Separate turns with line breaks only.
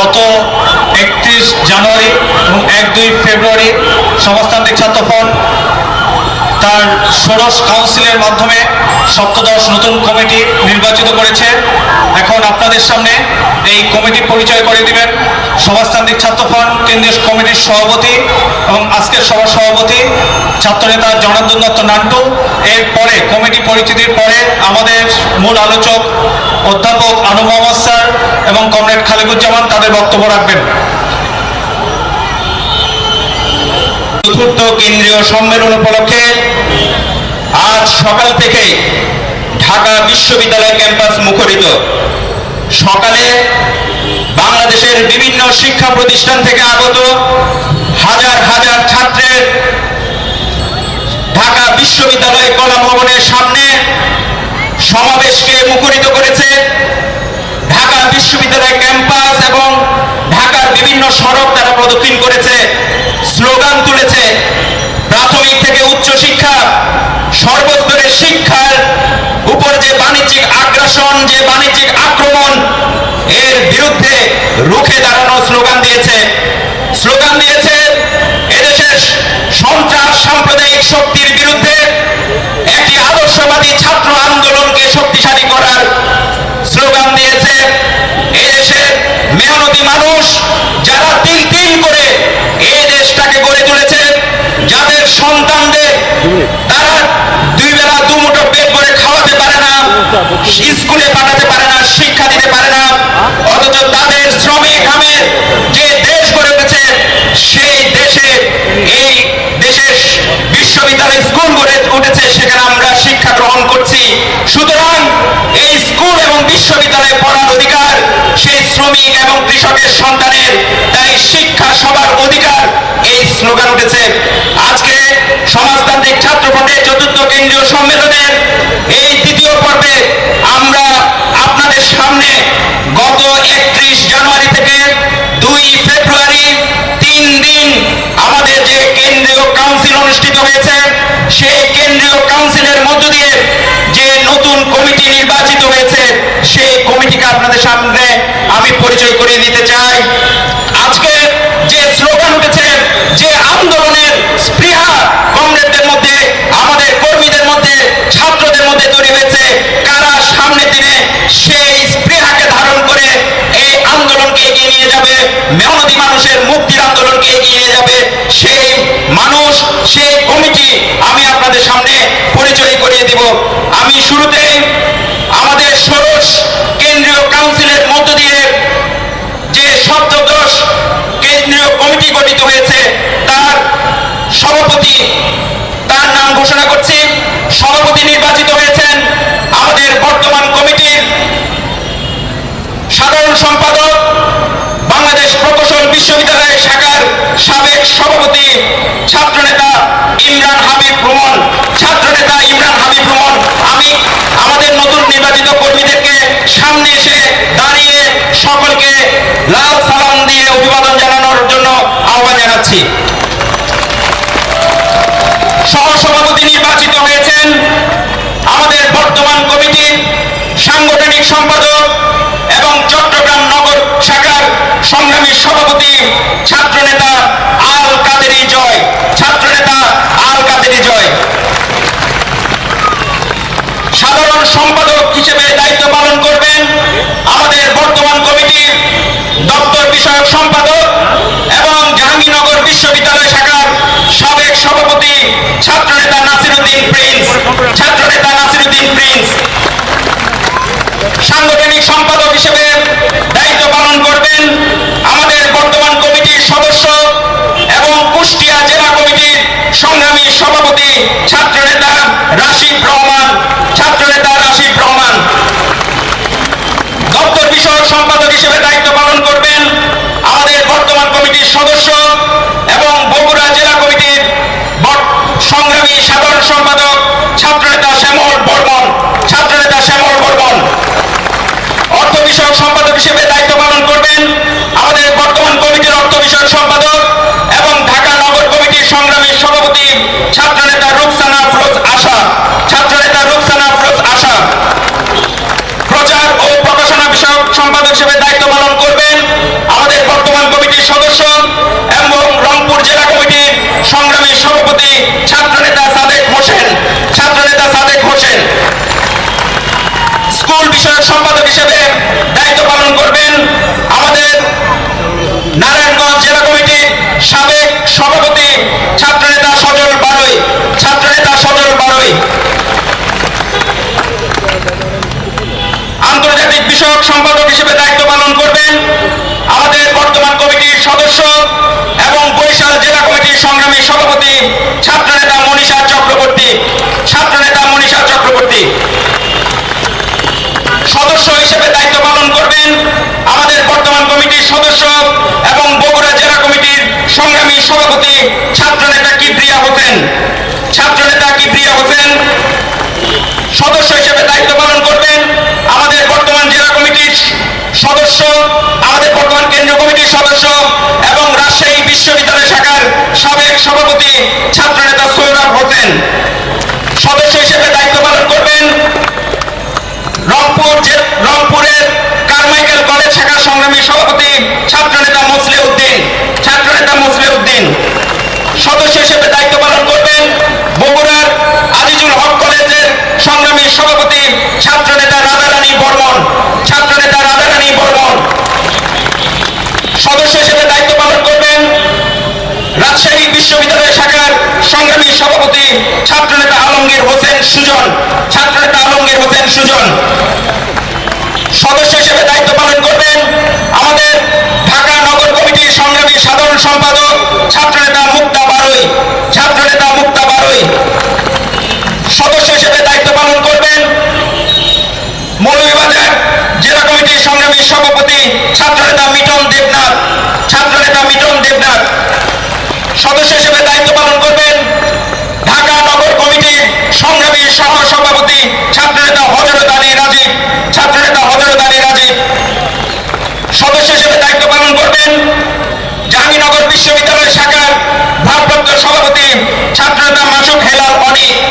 গত একত্রিশ জানুয়ারি এবং এক দুই ফেব্রুয়ারি সমাজতান্ত্রিক ছাত্রফল তার ষোড়শ কাউন্সিলের মাধ্যমে সপ্তদশ নতুন কমিটি নির্বাচিত করেছে এখন আপনাদের সামনে এই কমিটি পরিচয় করে দিবেন সমাজতান্ত্রিক ছাত্র ফ্রন্ট কেন্দ্রীয় কমিটির সভাপতি এবং আজকের সভা সভাপতি ছাত্রনেতা জনার্দন দত্ত নান্টু এরপরে কমিটি পরিচিতির পরে আমাদের মূল আলোচক অধ্যাপক আনু মোহাম্মদ স্যার এবং কমরেড খালিকুজ্জামান তাদের বক্তব্য রাখবেন চতুর্থ কেন্দ্রীয় সম্মেলন উপলক্ষে আজ সকাল থেকে ঢাকা বিশ্ববিদ্যালয় ক্যাম্পাস মুখরিত সকালে বাংলাদেশের বিভিন্ন শিক্ষা প্রতিষ্ঠান থেকে আগত হাজার হাজার ছাত্রের ঢাকা বিশ্ববিদ্যালয় কলা ভবনের সামনে সমাবেশকে মুখরিত করেছে ঢাকা বিশ্ববিদ্যালয় ক্যাম্পাস এবং ঢাকার বিভিন্ন সড়ক তারা প্রদক্ষিণ করেছে স্লোগান তুলেছে প্রাথমিক থেকে উচ্চ শিক্ষা সর্বস্তরের শিক্ষার উপর যে বাণিজ্যিক আগ্রাসন যে বাণিজ্যিক আক্রমণ এর বিরুদ্ধে রুখে দাঁড়ানো স্লোগান দিয়েছে স্লোগান দিয়েছে এদেশের সন্ত্রাস সাম্প্রদায়িক শক্তির বিরুদ্ধে স্কুলে পাঠাতে পারে না শিক্ষা দিতে পারে না অথচ তাদের শ্রমিক ঘামে যে দেশ গড়ে উঠেছে সেই দেশে এই দেশের বিশ্ববিদ্যালয় স্কুল গড়ে উঠেছে সেখানে আমরা শিক্ষা গ্রহণ করছি সুতরাং শ্রমিক এবং কৃষকের সন্তানের তাই শিক্ষা সবার অধিকার এই স্লোগান উঠেছে আজকে সমাজতান্ত্রিক ছাত্রপথের চতুর্থ কেন্দ্রীয় সম্মেলনের এই দ্বিতীয় পর্বে আমরা আপনাদের সামনে গত একত্রিশ জানুয়ারি থেকে দুই ফেব্রুয়ারি তিন দিন আমাদের যে কেন্দ্রীয় কাউন্সিল অনুষ্ঠিত হয়েছে সেই কেন্দ্রীয় কাউন্সিলের মধ্য দিয়ে যে নতুন কমিটি নির্বাচিত হয়েছে সেই কমিটিকে আপনাদের সামনে জানিয়ে নিতে চাই আজকে যে স্লোগান উঠেছে যে আন্দোলনের স্পৃহা কমরেডদের মধ্যে আমাদের কর্মীদের মধ্যে ছাত্রদের মধ্যে তৈরি হয়েছে কারা সামনে দিনে সেই স্পৃহাকে ধারণ করে এই আন্দোলনকে এগিয়ে নিয়ে যাবে মেহনতি মানুষের মুক্তির আন্দোলনকে এগিয়ে নিয়ে যাবে সেই মানুষ সেই কমিটি আমি আপনাদের সামনে পরিচয় করিয়ে দিব আমি শুরুতে বিশ্ববিদ্যালয়ের শাখার সাবেক সভাপতি ছাত্রনেতা ইমরান হাবিব ভ্রমণ ছাত্রনেতা ইমরান হাবিব ভ্রমণ আমি আমাদের নতুন নির্বাচিত কর্মীদেরকে সামনে এসে দাঁড়িয়ে সকলকে লাল সালাম দিয়ে অভিবাদন জানানোর জন্য আহ্বান জানাচ্ছি সহসভাপতি নির্বাচিত হয়েছেন আমাদের বর্তমান কমিটির সাংগঠনিক সম্পাদক সংগ্রামী সভাপতি ছাত্রনেতা আল কাদেরী জয় ছাত্রনেতা আল কাদেরী জয় সাধারণ সম্পাদক হিসেবে দায়িত্ব পালন করবেন আমাদের বর্তমান কমিটির দপ্তর বিষয়ক সম্পাদক এবং জাহাঙ্গীরনগর বিশ্ববিদ্যালয় শাখার সাবেক সভাপতি ছাত্রনেতা নাসিরুদ্দিন প্রিন্স ছাত্রনেতা রাশিদ রহমান ছাত্রনেতা রাশিদ রহমান দপ্তর বিষয়ক সম্পাদক হিসেবে দায়িত্ব পালন করবেন আমাদের বর্তমান কমিটির সদস্য এবং বগুড়া জেলা কমিটির সংগ্রামী সাধারণ সম্পাদক ছাত্রনেতা শ্যামল বর্মন ছাত্রনেতা শ্যামল বর্মন অর্থ বিষয়ক সম্পাদক হিসেবে দায়িত্ব পালন করবেন আমাদের বর্তমান কমিটির অর্থ বিষয়ক সম্পাদক সদস্য এবং রংপুর জেলা কমিটির সংগ্রামী সভাপতি ছাত্রনেতা সাদেক হোসেন ছাত্রনেতা সাদেক হোসেন স্কুল বিষয়ক সম্পাদক সভাপতি ছাত্রনেতা কিবরিয়া হোসেন ছাত্রনেতা কিবরিয়া হোসেন সদস্য হিসেবে দায়িত্ব পালন করতেন আমাদের বর্তমান জেলা কমিটির সদস্য আমাদের বর্তমান কেন্দ্রীয় কমিটির সদস্য এবং রাজশাহী বিশ্ববিদ্যালয় শাখার সাবেক সভাপতি ছাত্রনেতা সৈরাব হোসেন সদস্য হিসেবে দায়িত্ব পালন করবেন রংপুর রংপুরের কারমাইকেল কলেজ শাখার সংগ্রামী সভাপতি ছাত্রনেতা মসলে উদ্দিন কমিটির সভাপতি ছাত্রনেতা আলমগীর হোসেন সুজন ছাত্রনেতা আলমগীর হোসেন সুজন সদস্য হিসেবে দায়িত্ব পালন করবেন আমাদের ঢাকা নগর কমিটির সংগ্রামী সাধারণ সম্পাদক ছাত্রনেতা মুক্তা বারুই ছাত্রনেতা মুক্তা বারুই সদস্য হিসেবে দায়িত্ব পালন করবেন মৌলভীবাজার জেলা কমিটির সংগ্রামী সভাপতি ছাত্রনেতা মিটন দেবনাথ ছাত্রনেতা মিটন দেবনাথ সদস্য হিসেবে দায়িত্ব পালন মাসুক হেলাল অনেক